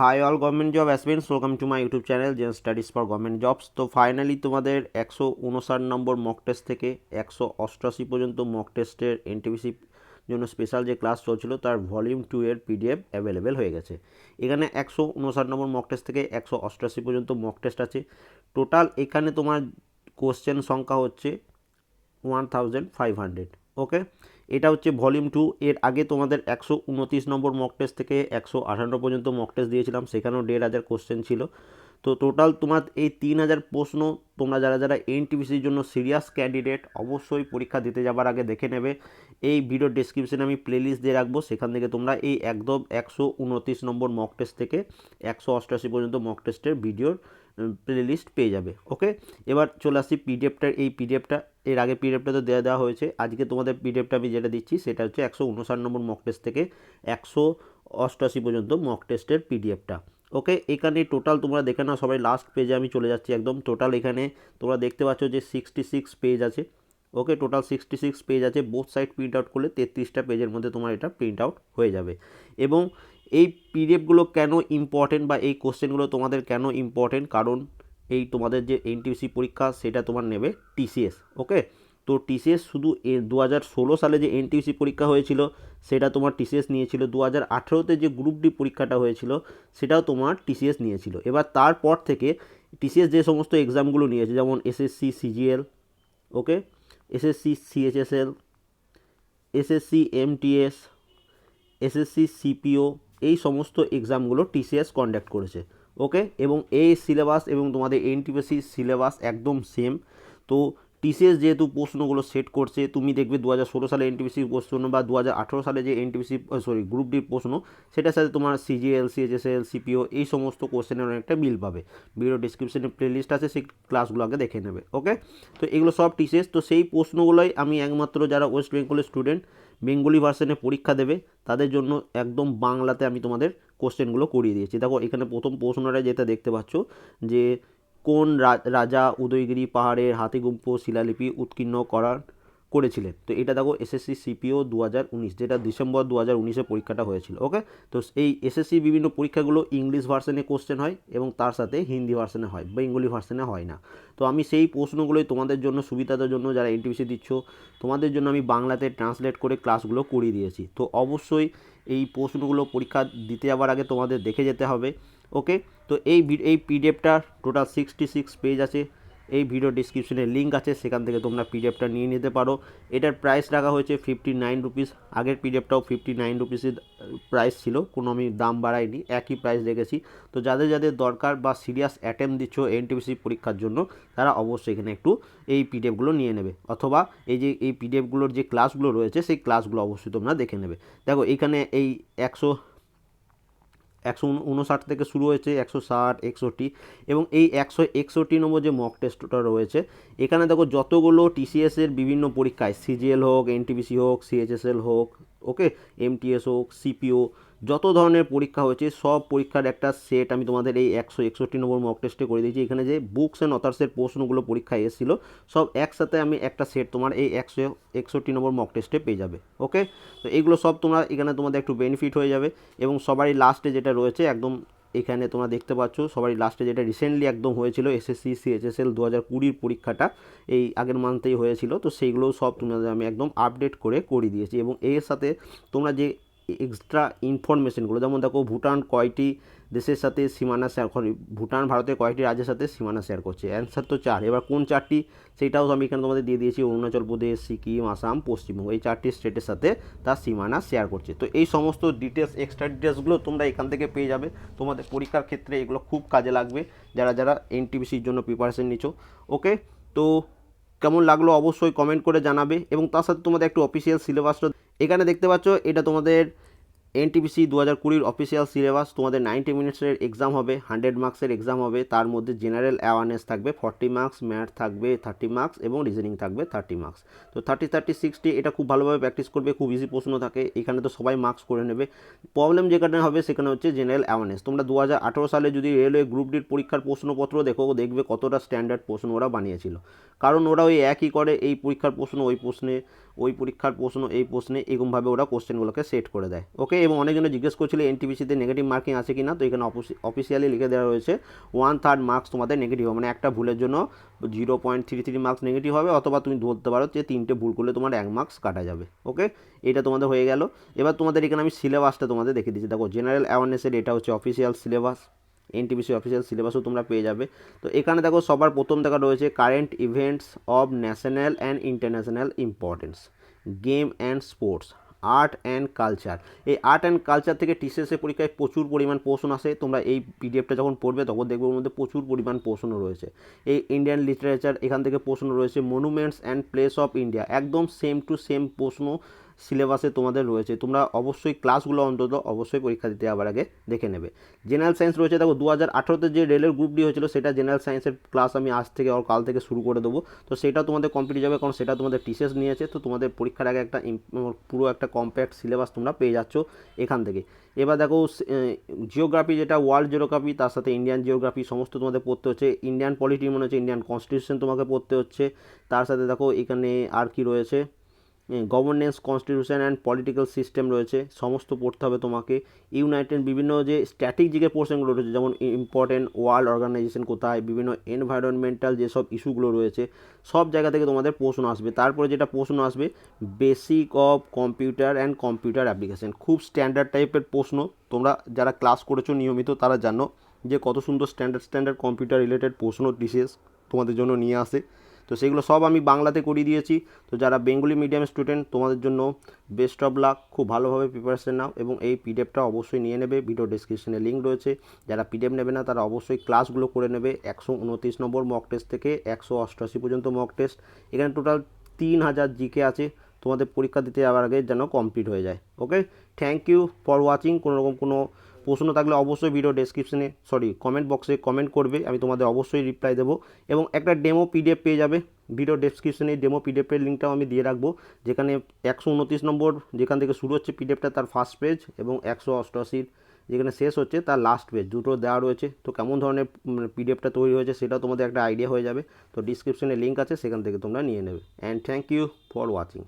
Hi all government job aspirants welcome to my YouTube channel Zen Studies for government jobs তো finally তোমাদের একশো উনষাট নম্বর mock test থেকে একশো অষ্টআশি পর্যন্ত মক টেস্টের এনটিপিসি জন্য স্পেশাল যে ক্লাস চলছিল, তার ভলিউম টু এর পিডিএফ অ্যাভেলেবেল হয়ে গেছে। এখানে একশো উনষাট নম্বর মক টেস্ট থেকে একশো অষ্টআশি পর্যন্ত মক টেস্ট আছে। টোটাল এখানে তোমার কোশ্চেন সংখ্যা হচ্ছে one thousand five hundred okay এটা হচ্ছে ভলিউম টু। এর আগে তোমাদের একশো উনত্রিশ নম্বর মক টেস্ট থেকে একশো আঠান্ন পর্যন্ত মক টেস্ট দিয়েছিলাম, সেখানেও দেড় হাজার কোশ্চেন ছিল। তো টোটাল তোমার এই তিন হাজার প্রশ্ন তোমরা যারা যারা এনটিপিসির জন্য সিরিয়াস ক্যান্ডিডেট অবশ্যই পরীক্ষা দিতে যাবার আগে দেখে নেবে। এই ভিডিও ডিসক্রিপশনে আমি প্লেলিস্ট দিয়ে রাখব, সেখান থেকে তোমরা এই একদম একশো উনত্রিশ নম্বর মক টেস্ট থেকে একশো অষ্টআশি পর্যন্ত মক টেস্টের ভিডিওর প্লেলিস্ট পেয়ে যাবে ওকে এবার চলে আসছি পিডিএফটার এই পিডিএফটা এর আগে পিডিএফটা তো দেওয়া দেওয়া হয়েছে। আজকে তোমাদের পিডিএফটা আমি যেটা দিচ্ছি, সেটা হচ্ছে একশো উনষাট নম্বর মক টেস্ট থেকে একশো অষ্টআশি পর্যন্ত মক টেস্টের পিডিএফটা ওকে এখানে টোটাল তোমরা দেখে নাও, সবাই লাস্ট পেজে আমি চলে যাচ্ছি একদম। টোটাল এখানে তোমরা দেখতে পাচ্ছ যে সিক্সটি সিক্স পেজ আছে okay total sixty six page আছে বোথ সাইড প্রিন্ট আউট করলে তেত্রিশটা পেজের মধ্যে তোমার এটা প্রিন্ট আউট হয়ে যাবে। এবং এই পিডিএফগুলো কেন ইম্পর্টেন্ট বা এই কোশ্চেনগুলো তোমাদের কেন ইম্পর্টেন্ট কারণ এই তোমাদের যে এনটিসি পরীক্ষা, সেটা তোমার নেবে টিসিএস ওকে তো টিসিএস শুধু এ দু হাজার ষোলো সালে যে এনটিসি পরীক্ষা হয়েছিল, সেটা তোমার টিসিএস নিয়েছিল। দু হাজার আঠেরোতে যে গ্রুপ ডি পরীক্ষাটা হয়েছিল, সেটাও তোমার টিসিএস নিয়েছিল। এবার তারপর থেকে টিসিএস যে সমস্ত এক্সামগুলো নিয়েছে, যেমন SSC CGL okay SSC CHSL SSC MTS SSC CPO এই সমস্ত এক্সামগুলো টিসিএস কন্ডাক্ট করেছে ওকে এবং এই সিলেবাস এবং তোমাদের এনটিপিসি সিলেবাস একদম সেম তো টিসিএস যেহেতু প্রশ্নগুলো সেট করছে, তুমি দেখবে দু হাজার ষোলো সালে এনটিপিসি প্রশ্ন বা দু হাজার আঠেরো সালে যে এনটিপিসি সরি গ্রুপ ডির প্রশ্ন, সেটার সাথে তোমার সিজিএল সিএইচএসএল সিপিও এই সমস্ত কোশ্চেনের অনেকটা মিল পাবে। ভিডিও ডিসক্রিপশনে প্লেলিস্ট আছে, সেই ক্লাসগুলো আগে দেখে নেবে ওকে তো এগুলো সব টিসিএস তো সেই প্রশ্নগুলোই আমি একমাত্র যারা ওয়েস্ট বেঙ্গলের স্টুডেন্ট বেঙ্গলি ভার্সনে পরীক্ষা দেবে, তাদের জন্য একদম বাংলাতে আমি তোমাদের কোশ্চেনগুলো করিয়ে দিয়েছি। দেখো, এখানে প্রথম প্রশ্নটা যেটা দেখতে পাচ্ছ, যে কোন রাজা উদয়গিরি পাহাড়ের হাতিগুম্ফ শিলালিপি উৎকীর্ণ করার করেছিলেন? তো এটা দেখো এসএসসি সিপিও দু হাজার উনিশ, যেটা ডিসেম্বর দু হাজার উনিশে পরীক্ষাটা হয়েছিল ওকে তো এই এসএসসি বিভিন্ন পরীক্ষাগুলো ইংলিশ ভার্সনে কোশ্চেন হয় এবং তার সাথে হিন্দি ভার্সনে হয়, বেঙ্গলি ভার্সনে হয় না। তো আমি সেই প্রশ্নগুলোই তোমাদের জন্য সুবিধার জন্য যারা এনটিপিসি দিচ্ছ, তোমাদের জন্য আমি বাংলাতে ট্রান্সলেট করে ক্লাসগুলো করিয়ে দিয়েছি। তো অবশ্যই এই প্রশ্নগুলো পরীক্ষা দিতে যাওয়ার আগে তোমাদের দেখে যেতে হবে। ওকে? তো এই এই পিডিএফটা টোটাল সিক্সটি সিক্স পেজ আছে। এই ভিডিও ডিসক্রিপশনে লিঙ্ক আছে, সেখান থেকে তোমরা পিডিএফটা নিয়ে নিতে পারো। এটার প্রাইস রাখা হয়েছে ফিফটি নাইন রুপিস আগের পিডিএফটাও ফিফটি নাইন রুপিসের প্রাইস ছিল, কোনো আমি দাম বাড়াইনি, একই প্রাইস রেখেছি। তো যাদের যাদের দরকার বা সিরিয়াস অ্যাটেম্প দিচ্ছ এনটিপিসি পরীক্ষার জন্য, তারা অবশ্যই এখানে একটু এই পিডিএফগুলো নিয়ে নেবে। অথবা এই যে, এই পিডিএফগুলোর যে ক্লাসগুলো রয়েছে, সেই ক্লাসগুলো অবশ্যই তোমরা দেখে নেবে। দেখো, এখানে এই একশো একশো উনষাট থেকে শুরু হয়েছে, একশো ষাট, একষট্টি এবং এই একশো একষট্টি নম্বর যে মক টেস্টটা রয়েছে, এখানে দেখো যতগুলো টিসিএসের বিভিন্ন পরীক্ষায় সিজিএল হোক এনটিপিসি হোক সিএইচএসএল হোক ওকে? এমটিএস হোক সিপিও যত ধরনের পরীক্ষা হয়েছে, সব পরীক্ষার একটা সেট আমি তোমাদের এই একশো একষট্টি নম্বর মক টেস্টে করে দিয়েছি। এখানে যে বুকস অ্যান্ড অথার্সের প্রশ্নগুলো পরীক্ষায় এসেছিল, সব একসাথে আমি একটা সেট তোমার এই একশো একষট্টি নম্বর মক টেস্টে পেয়ে যাবে, ওকে? তো এগুলো সব তোমরা এখানে তোমাদের একটু বেনিফিট হয়ে যাবে এবং সবারই লাস্টে যেটা রয়েছে, একদম এখানে তোমরা দেখতে পাচ্ছ, সবারই লাস্টে যেটা রিসেন্টলি একদম হয়েছিল এসএসসি সিএইচএসএল দু হাজার কুড়ির পরীক্ষাটা, এই আগের মান্থেই হয়েছিল। তো সেইগুলোও সব তোমাদের আমি একদম আপডেট করে করে দিয়েছি। এবং এর সাথে তোমরা যে এক্সট্রা ইনফরমেশনগুলো যেমন দেখো ভুটান কয়টি দেশের সাথে সীমানা শেয়ার করে ভুটান ভারতের কয়েকটি রাজ্যের সাথে সীমানা শেয়ার করছে। অ্যান্সার তো চার। এবার কোন চারটি? সেটাও আমি এখানে তোমাদের দিয়ে দিয়েছি। অরুণাচল প্রদেশ, সিকিম, আসাম, পশ্চিমবঙ্গ। এই চারটি স্টেটের সাথে তার সীমানা শেয়ার করছে। তো এই সমস্ত ডিটেলস এক্সট্রা ডিটেলসগুলো তোমরা এখান থেকে পেয়ে যাবে। তোমাদের পরীক্ষার ক্ষেত্রে এগুলো খুব কাজে লাগবে। যারা যারা এনটিপিসির জন্য প্রিপারেশন নিচ্ছ ওকে তো কেমন লাগল অবশ্যই কমেন্ট করে জানাবে। এবং তার সাথে তোমাদের একটু অফিসিয়াল সিলেবাসটা এখানে দেখতে পাচ্ছ, এটা তোমাদের এনটিপিসি দু হাজার কুড়ির অফিসিয়াল সিলেবাস তোমাদের নাইনটি মিনিটসের এক্সাম হবে হান্ড্রেড মার্কসের এক্সাম হবে, তার মধ্যে জেনারেল অ্যাওয়ারনেস থাকবে ফর্টি মার্কস ম্যাথ থাকবে থার্টি মার্কস এবং রিজনিং থাকবে থার্টি মার্কস তো থার্টি থার্টি সিক্সটি এটা খুব ভালোভাবে প্র্যাকটিস করবে, খুব ইজি প্রশ্ন থাকে, এখানে তো সবাই মার্কস করে নেবে। প্রবলেম যেখানে হবে সেখানে হচ্ছে জেনারেল অ্যাওয়ারনেস তোমরা দু হাজার আঠেরো সালে যদি রেলওয়ে গ্রুপ ডির পরীক্ষার প্রশ্নপত্র দেখো, দেখবে কতটা স্ট্যান্ডার্ড প্রশ্ন ওরা বানিয়েছিল। কারণ ওরা ওই একই করে এই পরীক্ষার প্রশ্ন, ওই প্রশ্নে ওই পরীক্ষার প্রশ্ন, এই প্রশ্নে এরকমভাবে ওরা কোশ্চেনগুলোকে সেট করে দেয়। ওকে? এবং অনেকজনে জিজ্ঞেস করছিল, এনটিপিসিতে নেগেটিভ মার্কিং আছে কি না তো এখানে অফিসিয়ালি লিখে দেওয়া রয়েছে ওয়ান থার্ড মার্কস তোমাদের নেগেটিভ মানে একটা ভুলের জন্য zero point three three marks negative হবে, অথবা তুমি ধরতে পারো যে তিনটে ভুল করলে তোমার এক মার্কস কাটা যাবে। ওকে? এটা তোমাদের হয়ে গেল। এবার তোমাদের এখানে আমি সিলেবাসটা তোমাদের দেখে দিচ্ছি। দেখো জেনারেল অ্যাওয়ারনেসের এটা হচ্ছে অফিসিয়াল সিলেবাস এনটিপিসি অফিসিয়াল সিলেবাসও তোমরা পেয়ে যাবে। তো এখানে দেখো সবার প্রথম দেখা রয়েছে current events of national and international importance game and sports art and culture এই আর্ট অ্যান্ড কালচার থেকে টিসিএসের পরীক্ষায় প্রচুর পরিমাণ পোর্শন আসে। তোমরা এই পিডিএফটা যখন পড়বে, তখন দেখবে ওর মধ্যে প্রচুর পরিমাণ পোর্শনও রয়েছে। এই ইন্ডিয়ান লিটারেচার এখান থেকে প্রশ্ন রয়েছে monuments and place of India একদম সেম টু সেম প্রশ্ন সিলেবাসে তোমাদের রয়েছে, তোমরা অবশ্যই ক্লাসগুলো অন্তত অবশ্যই পরীক্ষা দিতে যাওয়ার আগে দেখে নেবে। জেনারেল সায়েন্স রয়েছে, দেখো দু হাজার আঠেরোতে যে রেলের গ্রুপ ডি হয়েছিল, সেটা জেনারেল সায়েন্সের ক্লাস আমি আজ থেকে আর কাল থেকে শুরু করে দেবো। তো সেটা তোমাদের কমপ্লিট যাবে, কারণ সেটা তোমাদের টিসেস নিয়েছে, তো তোমাদের পরীক্ষার আগে একটা পুরো একটা কম্প্যাক্ট সিলেবাস তোমরা পেয়ে যাচ্ছ এখান থেকে। এবার দেখো জিওগ্রাফি যেটা ওয়ার্ল্ড জিওগ্রাফি তার সাথে ইন্ডিয়ান জিওগ্রাফি সমস্ত তোমাদের পড়তে হচ্ছে। ইন্ডিয়ান পলিটি মনে হচ্ছে ইন্ডিয়ান কনস্টিটিউশন তোমাকে পড়তে হচ্ছে। তার সাথে দেখো, এখানে আর কি রয়েছে? Governance constitution and political system রয়েছে, সমস্ত পড়তে হবে তোমাকে। ইউনাইটেড বিভিন্ন যে স্ট্র্যাটেজিকের পোর্শনগুলো রয়েছে, যেমন ইম্পর্টেন্ট ওয়ার্ল্ড অর্গানাইজেশন কোথায়, বিভিন্ন এনভায়রনমেন্টাল যেসব ইস্যুগুলো রয়েছে, সব জায়গা থেকে তোমাদের প্রশ্ন আসবে। তারপরে যেটা প্রশ্ন আসবে basic of computer and computer application খুব স্ট্যান্ডার্ড টাইপের প্রশ্ন, তোমরা যারা ক্লাস করেছ নিয়মিত, তারা জানো যে কত সুন্দর স্ট্যান্ডার্ড স্ট্যান্ডার্ড কম্পিউটার রিলেটেড প্রশ্ন ডিসেস তোমাদের জন্য নিয়ে আসে। তো সেগুলো সব আমি বাংলাতে করিয়ে দিয়েছি। তো যারা বেঙ্গলি মিডিয়াম স্টুডেন্ট, তোমাদের জন্য বেস্ট অফ লাক। খুব ভালোভাবে প্রিপারেশন নাও এবং এই পিডিএফটা অবশ্যই নিয়ে নেবে। ভিডিও ডিসক্রিপশনে লিঙ্ক রয়েছে। যারা পিডিএফ নেবে না, তারা অবশ্যই ক্লাসগুলো করে নেবে। একশো উনত্রিশ নম্বর মক টেস্ট থেকে একশো অষ্টআশি পর্যন্ত মক টেস্ট এখানে টোটাল তিন হাজার জিকে আছে। তোমাদের পরীক্ষা দিতে যাওয়ার আগে যেন কমপ্লিট হয়ে যায়। Okay thank you for watching কোনো রকম কোনো প্রশ্ন থাকলে অবশ্যই ভিডিও ডেসক্রিপশনে সরি কমেন্ট বক্সে কমেন্ট করবে, আমি তোমাদের অবশ্যই রিপ্লাই দেবো। এবং একটা ডেমো পিডিএফ পেয়ে যাবে ভিডিও ডেসক্রিপশনে ডেমো পিডিএফের লিঙ্কটাও আমি দিয়ে রাখব। যেখানে একশো উনত্রিশ নম্বর, যেখান থেকে শুরু হচ্ছে পিডিএফটা তার ফার্স্ট পেজ এবং একশো অষ্টআশির, যেখানে শেষ হচ্ছে, তার লাস্ট পেজ দুটো দেওয়া রয়েছে। তো কেমন ধরনের পিডিএফটা তৈরি হয়েছে, সেটাও তোমাদের একটা আইডিয়া হয়ে যাবে। তো ডিসক্রিপশনে লিঙ্ক আছে, সেখান থেকে তোমরা নিয়ে নেবে। And thank you for watching